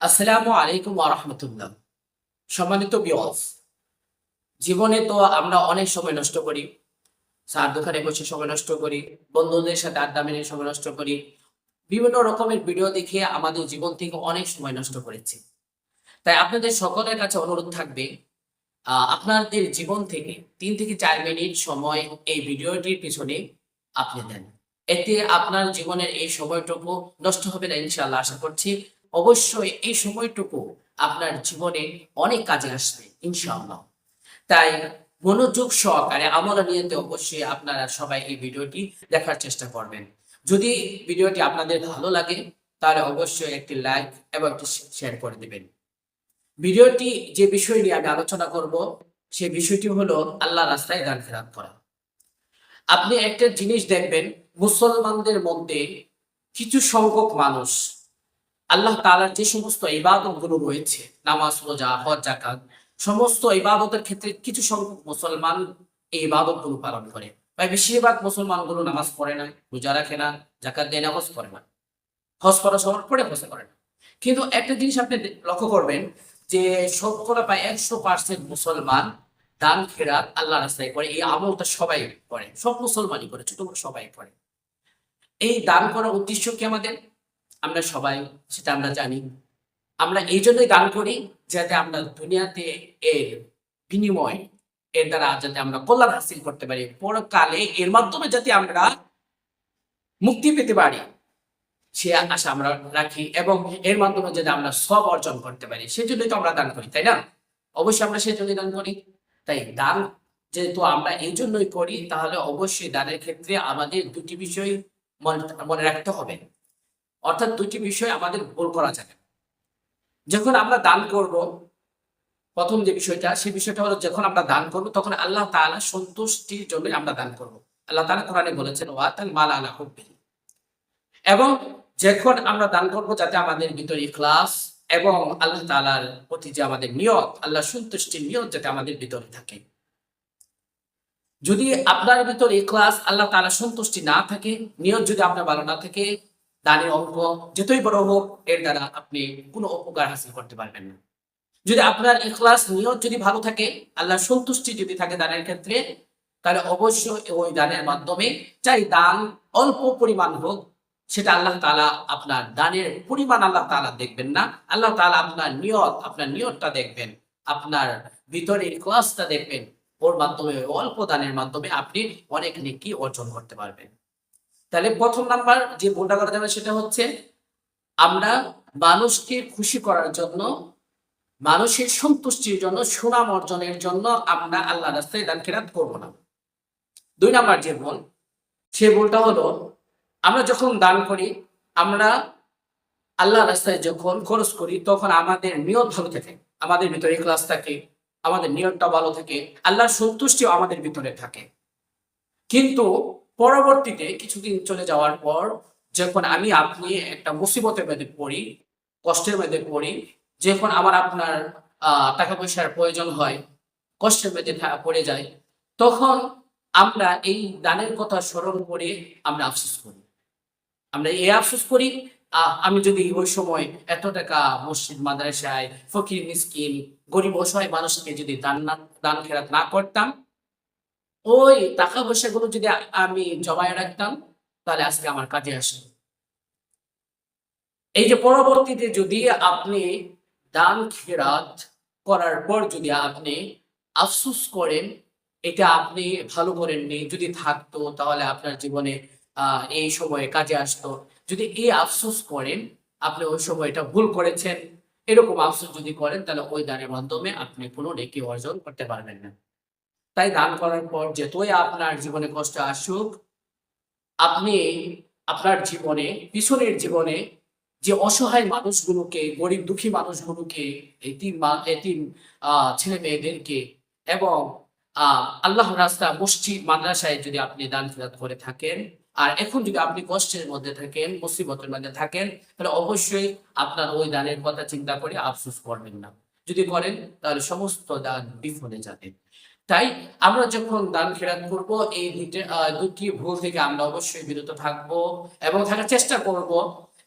আসসালামু আলাইকুম রহমতুল্লাহ। সম্মানিত বিয়স জীবনে তো আমরা অনেক সময় নষ্ট করি। চার দোকানে বসে সময় নষ্ট করি, বন্ধুদের সাথে আড্ডা মেরে সময় নষ্ট করি। বিভিন্ন রকমের ভিডিও দেখে আমাদের জীবন থেকে অনেক সময় নষ্ট করেছি। তাই আপনাদের সকলের কাছে অনুরোধ থাকবে আপনাদের জীবন থেকে তিন থেকে চার মিনিট সময় এই ভিডিওটির পিছনে আপনি দেন। এতে আপনার জীবনের এই সময়টুকু নষ্ট হবে না, ইনশাআল্লাহ আশা করছি। অবশ্যই এই সময়টুকু আপনার জীবনে অনেক কাজে আসবে, ইনশাআল্লাহ। তাই মনোযোগ সহকারে আমলা নিয়েতে অবশ্যই আপনারা সবাই এই ভিডিওটি দেখার চেষ্টা করবেন। যদি ভিডিওটি আপনাদের ভালো লাগে, তাহলে অবশ্যই একটি লাইক এবং একটি শেয়ার করে দিবেন। ভিডিওটি যে বিষয় নিয়ে আমি আলোচনা করব সেই বিষয়টি হলো আল্লাহ রাস্তায় দান ফেরাত করা। আপনি একটা জিনিস দেখবেন, মুসলমানদের মধ্যে কিছু সংখ্যক মানুষ আল্লাহ তাআলার যে সমস্ত ইবাদতগুলো রয়েছে, নামাজ, রোজা, হজ জাকাত সমস্ত ইবাদতের ক্ষেত্রে কিছু সংখ্যক মুসলমান এই ইবাদতগুলো পালন করে। প্রায় বেশিরভাগ মুসলমানগুলো নামাজ পড়ে না, রোজা রাখে না জাকাত দেয় না, হজ করে না। হজ করা সবার পরে হজ করে না। কিন্তু একটা জিনিস আপনি লক্ষ্য করবেন যে শতকরা প্রায় একশো পার্সেন্ট মুসলমান দান খেরাত আল্লাহ রাস্তায় করে, এই আমলটা সবাই করে, সব মুসলমানই করে, ছোট বড় সবাই করে। এই দান করার উদ্দেশ্য কি আমাদের? আমরা সবাই, সেটা আমরা জানি। আমরা এই জন্যই দান করি যাতে আমরা দুনিয়াতে এর বিনিময়, এর দ্বারা যাতে আমরা কল্যাণ হাসিল করতে পারি। পরকালে এর মাধ্যমে যাতে আমরা মুক্তি পেতে পারি, সে আশা আমরা রাখি এবং এর মাধ্যমে যাতে আমরা সব অর্জন করতে পারি। সেজন্যই তো আমরা দান করি, তাই না? অবশ্যই আমরা সেজন্যই দান করি। তাই দান যেহেতু আমরা এই জন্যই করি, তাহলে অবশ্যই দানের ক্ষেত্রে আমাদের দুটি বিষয় মনে রাখতে হবে। অর্থাৎ দুটি বিষয় আমাদের ভুল করা যাবে। যখন আমরা দান করব, প্রথম যে বিষয়টা, সেই বিষয়টা হলো যখন আমরা দান করব, তখন আল্লাহ তাআলা সন্তুষ্টির জন্য আমরা দান করব। আল্লাহ তাআলা কোরআনে বলেছেন ওয়াতাল মাল আলা হুব্বিহি এবং যখন আমরা দান করব, যাতে আমাদের ভিতরে ইখলাস এবং আল্লাহ তাআলার প্রতি যে আমাদের নিয়ত আল্লাহ সন্তুষ্টির নিয়ত যাতে আমাদের ভিতরে থাকে। যদি আপনার ভিতরে ইখলাস, আল্লাহ তাআলা সন্তুষ্টি না থাকে, নিয়ত যদি আপনার ভালো না থাকে দানের অঙ্ক যতই বড় হোক, এর দ্বারা আপনি কোনো উপকার হাসিল করতে পারবেন না। যদি আপনার ইখলাস নিয়ত যদি ভালো থাকে, আল্লাহ সন্তুষ্টি যদি থাকে দানের ক্ষেত্রে, তাহলে অবশ্যই ওই দানের মাধ্যমে চাই দান অল্প পরিমাণ হোক, সেটা আল্লাহ তালা আপনার দানের পরিমাণ আল্লাহ তালা দেখবেন না। আল্লাহ তালা আপনার নিয়ত, আপনার নিয়তটা দেখবেন, আপনার ভিতরে ইখলাসটা দেখবেন। ওর মাধ্যমে, অল্প দানের মাধ্যমে আপনি অনেক নেকি অর্জন করতে পারবেন। তাহলে প্রথম নাম্বার যে ভুলটা করা যাবে সেটা হচ্ছে আমরা মানুষকে খুশি করার জন্য, মানুষের সন্তুষ্টির জন্য, সুনাম অর্জনের জন্য আমরা আল্লাহ রাস্তায় দান খেরাত করব না। দুই নাম্বার যে ভুল, সে ভুলটা হলো আমরা যখন দান করি, আমরা আল্লাহ রাস্তায় যখন খরচ করি, তখন আমাদের নিয়ত ভালো থাকে, আমাদের ভিতরে ক্লাস থাকে, আমাদের নিয়তটা ভালো থাকে, আল্লাহর সন্তুষ্টিও আমাদের ভিতরে থাকে। কিন্তু পরবর্তীতে কিছুদিন চলে যাওয়ার পর যখন আমি আপনি একটা মুসিবতের মধ্যে পড়ি, কষ্টের মধ্যে পড়ি, যখন আমার আপনার টাকা পয়সার প্রয়োজন হয়, কষ্টের মধ্যে পড়ে যায় তখন আমরা এই দানের কথা স্মরণ করে আমরা আফসোস করি। আমরা এই আফসোস করি আমি যদি ওই সময় এত টাকা মসজিদ, মাদ্রাসায়, ফকির, মিসকিন, গরিব, অসহায় মানুষকে যদি দান না, দান খেরাত না করতাম ওই টাকা পয়সাগুলো যদি আমি জমায় রাখতাম, তাহলে আজকে আমার কাজে আসে এই যে পরবর্তীতে যদি আপনি দান খেরাত করার পর যদি আপনি আফসোস করেন, এটা আপনি ভালো করেননি, যদি থাকতো, তাহলে আপনার জীবনে এই সময়ে কাজে আসতো। যদি এই আফসোস করেন, আপনি ওই সময়টা ভুল করেছেন, এরকম আফসোস যদি করেন, তাহলে ওই দানের মাধ্যমে আপনি কোনো নেকি অর্জন করতে পারবেন না। তাই দান করার পর যতই আপনার জীবনে কষ্ট আসুক, আপনি আপনার জীবনে, পিছনের জীবনে যে অসহায় মানুষগুলোকে, গরিব দুঃখী মানুষগুলোকে, এতিম ছেলে মেয়েদেরকে এবং আল্লাহ রাস্তা মসজিদ, মাদ্রাসায় যদি আপনি দান ফেরাত করে থাকেন, আর এখন যদি আপনি কষ্টের মধ্যে থাকেন, মুসিবতের মধ্যে থাকেন, তাহলে অবশ্যই আপনার ওই দানের কথা চিন্তা করে আফসোস করবেন না। যদি করেন, তাহলে সমস্ত দান বিফলে যাবে। তাই আমরা যখন দান খেরাত করব, এই দুটি ভুল থেকে আমরা অবশ্যই বিরত থাকব এবং থাকার চেষ্টা করব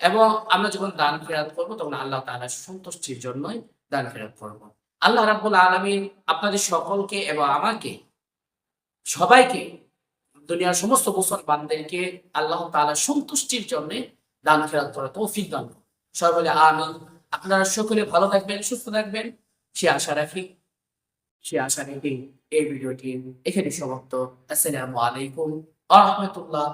এবং আমরা যখন দান ফেরাত করব, তখন আল্লাহ তাআলা সন্তুষ্টির জন্যই দান ফেরাত করব। আল্লাহ রাব্বুল আলামিন আপনাদের সকলকে এবং আমাকে, সবাইকে দুনিয়ার সমস্ত মুসলমানদেরকে আল্লাহ তাআলা সন্তুষ্টির জন্য দান ফেরাত করা তৌফিক দান। সবাই বলে, আমিন। আপনারা সকলে ভালো থাকবেন, সুস্থ থাকবেন। সে আশা রাখি সে আশা রেখেই এই ভিডিওটি এখানে সমাপ্ত আসসালামু আলাইকুম আ রহমতুল্লাহ